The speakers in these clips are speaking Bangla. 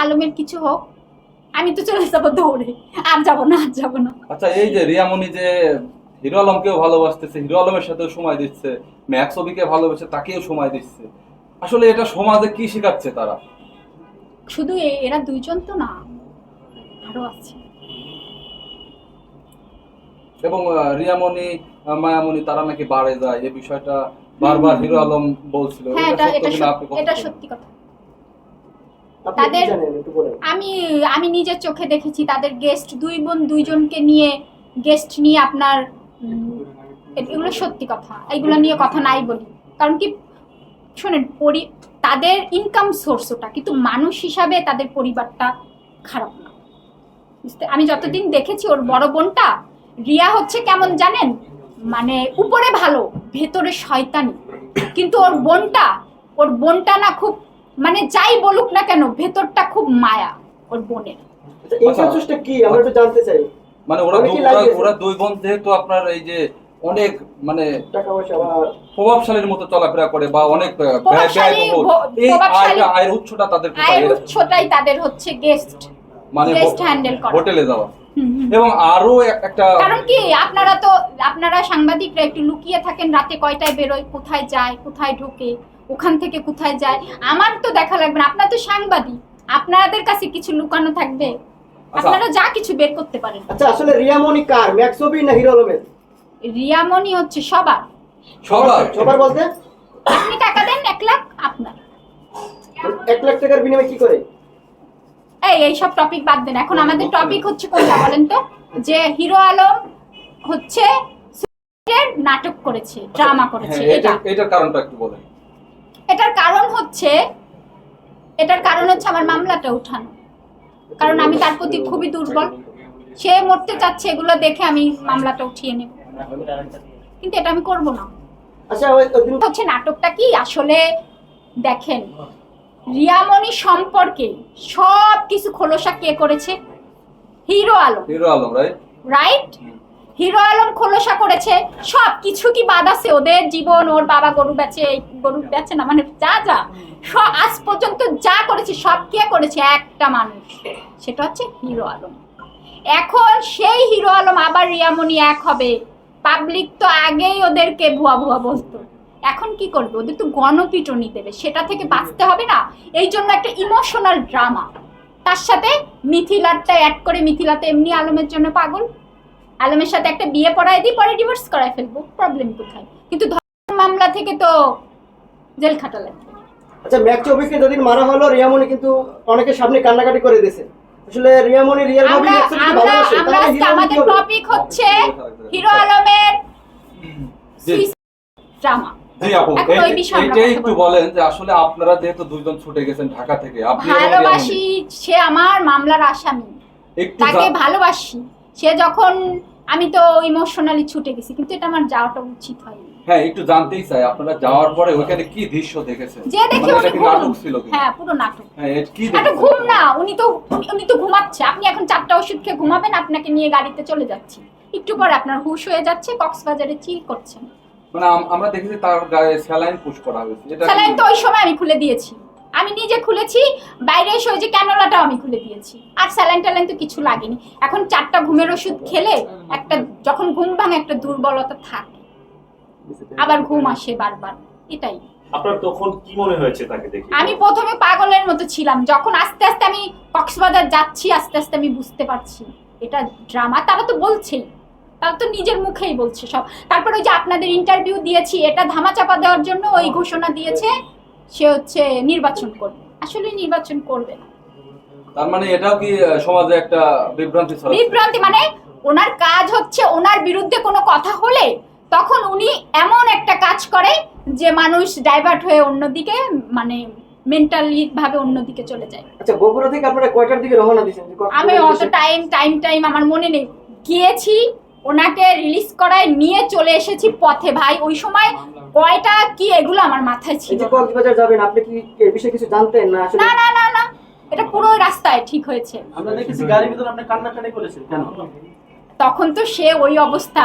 আলমের কিছু হোক আমি তো চলে যাব দৌড়ে। আর যাব না আর যাব না। আচ্ছা এই যে রিয়ামণি যে হিরো আলমকেও ভালোবাসতেছে হিরো আলমের সাথেও সময় দিচ্ছে ম্যাক্স ছবিকে ভালোবেসে তাকেও সময় দিচ্ছে। আসলে এটা সমাজে কি শেখাচ্ছে তারা? শুধু এরা দুইজন তো না আরও আছে। এবং রিয়ামণি মায়ামণি তারা নাকি বাড়ে যায় এই বিষয়টা বারবার হিরো আলম বলছিল। হ্যাঁ এটা সত্যি- কথা এটা বলুন। সত্যি কথা আপনি কি তাদের- আমি আমি নিজের চোখে দেখেছি তাদের গেস্ট দুই বোন দুইজনকে নিয়ে গেস্ট নিয়ে আপনার এগুলো সত্যি কথা। এগুলো নিয়ে কথা নাই বলি। কারণ কি শোনেন পরি তাদের ইনকাম সোর্স ওটা কিন্তু মানুষ হিসাবে তাদের পরিবারটা খারাপ না। বুঝতে আমি যতদিন দেখেছি ওর বড় বোনটা রিয়া হচ্ছে কেমন জানেন? মানে উপরে ভালো ভেতরে শয়তানি। কিন্তু ওর বোনটা ওর বোনটা না খুব মানে যাই বলুক না কেন ভেতরটা খুব মায়া ওর বোনের। আচ্ছা ইনকাম সোর্সটা কি? আমরা একটু জানতে চাই। মানে ওরা ওরা- ওরা দুই বোন যেহেতু আপনার এই যে অনেক মানে প্রভাবশালীর মতো চলাফেরা করে বা অনেক এই আয়ের উৎসটা তাদের আয়ের উৎসটাই তাদের হচ্ছে গেস্ট মানে। হোটেলে যাওয়া। এবং আরও একটা কারণ কি আপনারা তো আপনারা সাংবাদিকরা একটু লুকিয়ে থাকেন রাতে কয়টায় বেরোয় কোথায় যায় কোথায় ঢোকে ওখান থেকে কোথায় যায়। আমার তো দেখা লাগবে না আপনারা তো সাংবাদিক আপনাদের কাছে কিছু লুকানো থাকবে? আপনারা যা কিছু বের করতে পারেন। আচ্ছা আসলে রিয়ামণি কার ম্যাক্সবি না হিরো আলমের রিয়ামণি হচ্ছে সবার। সবার। সবার বলতে? আপনি টাকা দেন এক লাখ আপনার। এক লাখ টাকার বিনিময়ে কি করে? এই এই সব টপিক বাদ দেন। এখন আমাদের টপিক হচ্ছে কোনটা বলেন তো? যে হিরো আলম হচ্ছে নাটক করেছে ড্রামা করেছে হ্যাঁ, এটা। এটা এটার কারণটা একটু বলেন। এটার কারণ হচ্ছে এটার কারণ হচ্ছে আমার মামলাটা উঠানো। কারণ আমি তার প্রতি খুবই দুর্বল। সে মরতে চাচ্ছে এগুলো দেখে আমি মামলাটা উঠিয়ে নেব। কিন্তু এটা আমি করব না। আচ্ছা ওই ওই দিন হচ্ছে নাটকটা কি? আসলে দেখেন রিয়ামণি সম্পর্কে সব কিছু খোলসা কে করেছে? হিরো আলম। হিরো আলম রাইট রাইট হিরো আলম খোলসা করেছে সব কিছু কি বাদ আছে? ওদের জীবন ওর বাবা গরু বেচে গরু বেচে না মানে যা যা। সব আজ পর্যন্ত যা করেছে সব কে করেছে? একটা মানুষ। সেটা হচ্ছে হিরো আলম। এখন সেই হিরো আলম আবার রিয়ামণি এক হবে। পাবলিক তো আগেই ওদেরকে ভুয়া ভুয়া বলতো। এখন কি করবে? ওদের তো গণপিটনি দেবে। সেটা থেকে বাঁচতে হবে না। এই জন্য একটা ইমোশনাল ড্রামা তার সাথে মিথিলারটা অ্যাড করে মিথিলাতে এমনি আলমের জন্য পাগল। আলমের সাথে একটা বিয়ে পড়ায় দিই পরে ডিভোর্স করায় ফেলব। প্রবলেম কোথায়? কিন্তু মামলা থেকে তো জেল খাটা লাগবে আচ্ছা মারা হলো রিয়ামণি কিন্তু অনেকের সামনে কান্নাকাটি করে দিয়েছে। আসলে রিয়ামণি রিয়েল ভাবে আমরা ভালোবাসে আমরা আজকে আমাদের টপিক হচ্ছে হিরো আলমের ড্রামা জি আপু একটু বলেন যে আসলে আপনারা যেহেতু দুইজন ছুটে গেছেন ঢাকা থেকে আপনি ভালোবাসি সে আমার মামলার আসামি। তাকে ভালোবাসি। সে যখন আমি তো ইমোশনালি ছুটে গেছি কিন্তু এটা আমার যাওয়াটা উচিত হয়নি। হ্যাঁ একটু জানতেই চাই আপনারা যাওয়ার পরে ওখানে কি দৃশ্য দেখেছেন? যে দেখে মানে উনি নাটক ছিল হ্যাঁ পুরো নাটক। হ্যাঁ কি ঘুম না উনি তো উনি- উনি তো ঘুমাচ্ছে। আপনি এখন চারটা ওষুধ খেয়ে ঘুমাবেন আপনাকে নিয়ে গাড়িতে চলে যাচ্ছি। একটু পরে আপনার হুশ হয়ে যাচ্ছে কক্সবাজারে চিল করছেন। মানে আমরা দেখেছি তার গায়ে স্যালাইন পুশ করা হয়েছে। এটা স্যালাইন তো ওই সময় আমি খুলে দিয়েছি। আমি নিজে খুলেছি বাইরে এসে ওই যে ক্যানোলাটাও আমি খুলে দিয়েছি। আর স্যালাইন ট্যালাইন তো কিছু লাগেনি। এখন চারটা ঘুমের ওষুধ খেলে একটা যখন ঘুম ভাঙে একটা দুর্বলতা থাকে। আবার ঘুম আসে বারবার। এটাই। আপনার তখন কি মনে হয়েছে তাকে দেখে? আমি প্রথমে পাগলের মতো ছিলাম। যখন আস্তে আস্তে আমি কক্সবাজার যাচ্ছি আস্তে আস্তে আমি বুঝতে পারছি। এটা ড্রামা তারা তো বলছেই। তারা তো নিজের মুখেই বলছে সব। তারপর ওই যে আপনাদের ইন্টারভিউ দিয়েছি এটা ধামাচাপা দেওয়ার জন্য ওই ঘোষণা দিয়েছে সে হচ্ছে নির্বাচন করবে। আসলে নির্বাচন করবে না। তার মানে এটাও কি সমাজে একটা বিভ্রান্তি বিভ্রান্তি মানে ওনার কাজ হচ্ছে ওনার বিরুদ্ধে কোনো কথা হলে তখন উনি এমন একটা কাজ করে যে মানুষ ডাইভার্ট হয়ে অন্যদিকে মানে মেন্টালি ভাবে অন্যদিকে চলে যায়। আচ্ছা বগুড়া থেকে আপনারা কয়টার দিকে রওনা দিয়েছেন? আমি অত টাইম টাইম টাইম আমার মনে নেই। গিয়েছি ওনাকে রিলিজ করায় নিয়ে চলে এসেছি পথে। ভাই ওই সময় কয়টা কি এগুলো আমার মাথায় ছিল। কক্সবাজার যাবেন আপনি কি এই বিষয়ে কিছু জানতেন না? আসলে না না না না এটা পুরো রাস্তায় ঠিক হয়েছে। আমরা দেখেছি গাড়ির ভিতরে আপনি কান্নাকাটি করেছেন কেন? তখন তো সে ওই অবস্থা।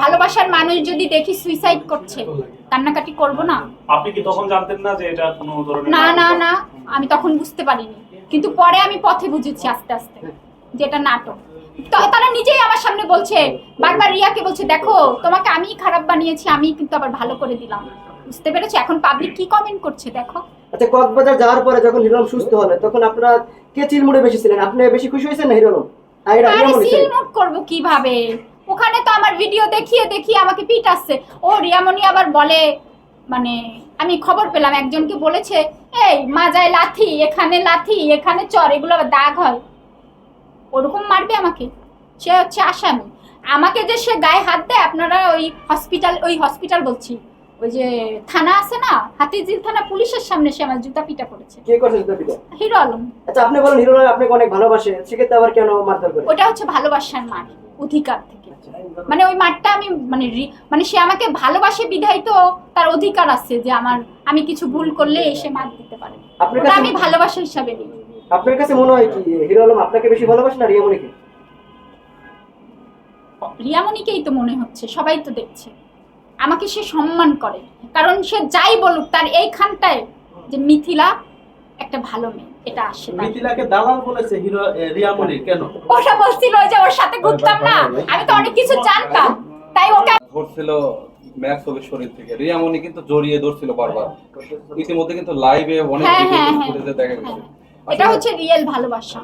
ভালোবাসার মানুষ যদি দেখি সুইসাইড করছে কান্নাকাটি করব না? আপনি কি তখন জানতেন না যে এটা কোনো ধরনের না না না আমি তখন বুঝতে পারিনি। কিন্তু পরে আমি পথে বুঝেছি আস্তে আস্তে যে এটা নাটক। তারা নিজেই আমার সামনে বলছে। বারবার রিয়াকে বলছে দেখো তোমাকে আমি খারাপ বানিয়েছি আমি কিন্তু আবার ভালো করে দিলাম। বুঝতে পেরেছ? এখন পাবলিক কি কমেন্ট করছে দেখো। আচ্ছা কক্সবাজার যাওয়ার পরে যখন সুস্থ হলেন তখন আপনারা কে চিলমুড়ে বেশি ছিলেন? আপনি বেশি খুশি হয়েছেন না আরে? করব কীভাবে? ওখানে তো আমার ভিডিও দেখিয়ে দেখিয়ে আমাকে পিটাচ্ছে। ও রিয়ামণি আবার বলে মানে আমি খবর পেলাম একজনকে বলেছে এই মাজায় লাথি এখানে লাথি এখানে চর এগুলো আবার দাগ হয়। ওরকম মারবে আমাকে। সে হচ্ছে আসামি। আমাকে যে সে গায়ে হাত দেয় আপনারা ওই হসপিটাল ওই হসপিটাল বলছি। ওই যে থানা আছে না হাতিঝিল থানা পুলিশের সামনে সে আমার জুতা পিটা করেছে কে করছে জুতা পিটা? হিরো আলম। আচ্ছা আপনি বলেন হিরো আলম আপনাকে অনেক ভালোবাসে সেক্ষেত্রে আবার কেন মারধর করে? ওটা হচ্ছে ভালোবাসার মার অধিকার থেকে। মানে ওই মাঠটা আমি মানে মানে সে আমাকে ভালোবাসে বিধায় তো তার অধিকার আছে যে আমার আমি কিছু ভুল করলে এসে মার দিতে পারে। ওটা আমি ভালোবাসা হিসাবে নিই। আপনার কাছে মনে হয় কি হিরো আলম আপনাকে বেশি ভালোবাসে না রিয়ামণিকে রিয়ামণিকেই তো মনে হচ্ছে সবাই তো দেখছে আমাকে সে সম্মান করে কারণ সে যাই বলুক তার এইখানটায় যে মিথিলা একটা ভালো মেয়ে এটা আসে। মিথিলাকে দালাল বলেছে হিরো রিয়ামণি কেন ওটা বলছিল ওই যে ওর সাথে ঘুরতাম না আমি তো অনেক কিছু জানতাম তাই ওকে ধরছিল ম্যাক্স ছবির শরীর থেকে রিয়ামণি কিন্তু জড়িয়ে ধরছিল বারবার ইতিমধ্যে কিন্তু লাইভে অনেক হ্যাঁ, ভিডিও হ্যাঁ, হ্যাঁ। দেখা গেছে। এটা হচ্ছে রিয়েল ভালোবাসা।